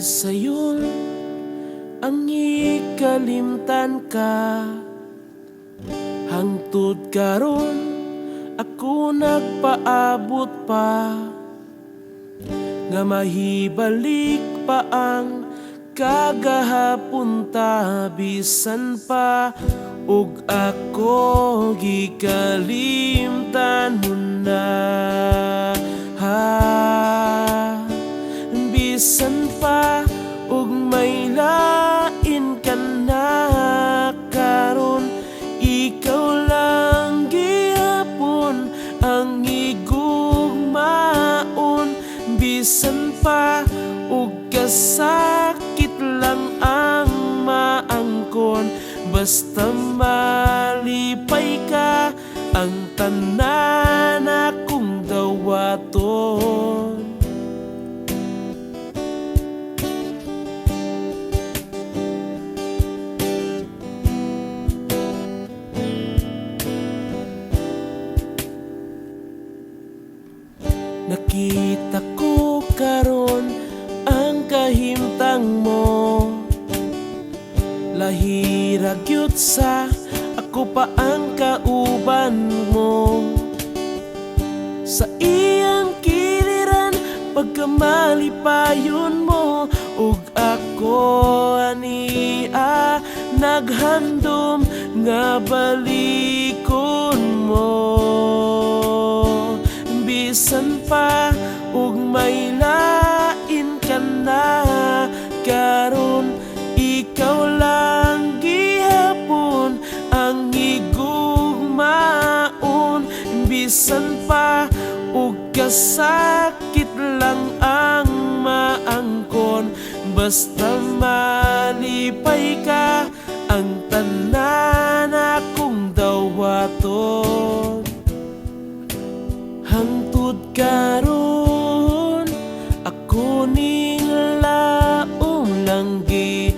sayon ang ikalimtan ka. Hangtod karon ako nagpaabot pa. Nga mahibalik pa ang kagahapon ta bisan pa. Ug ako gikalimtan mo na. Ha bisan gihapon ang igugmaon bisan pa ug kasakit lang ang maangkon. Basta malipay Nakita ko karon ang kahimtang mo. Lahira gyud sa ako pa ang kauban mo. Sa iyang kiliran pagkamalipayon mo ug ako ania naghandom nga balikon mo bisan pa ug may lain ka na. Karon ikaw lang gihapon ang igugmaon bisan pa ug kasakit lang ang maangkon. Basta malipay ka ang karon. Ako ning laom lang gihapon.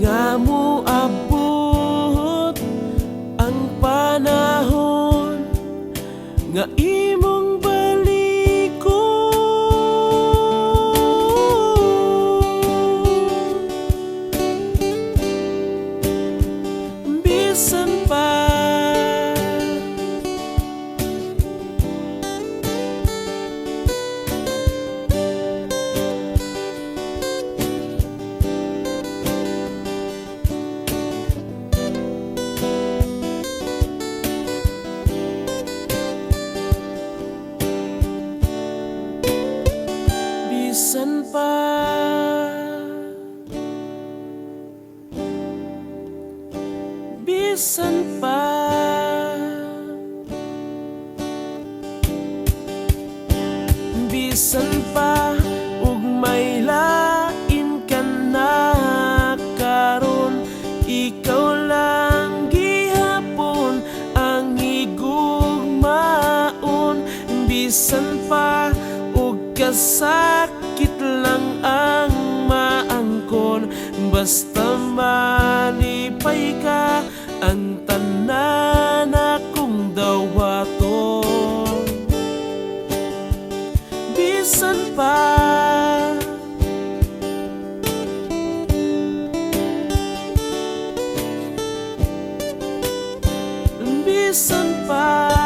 Nga mo abot ang panahon. Nga imong bisan pa. Bisan pa ug may lain ka na karon. Ikaw lang gihapon ang igugmaon bisan pa ug kasakit lang ang maangkon. Basta malipay ka bisan pa bisan pa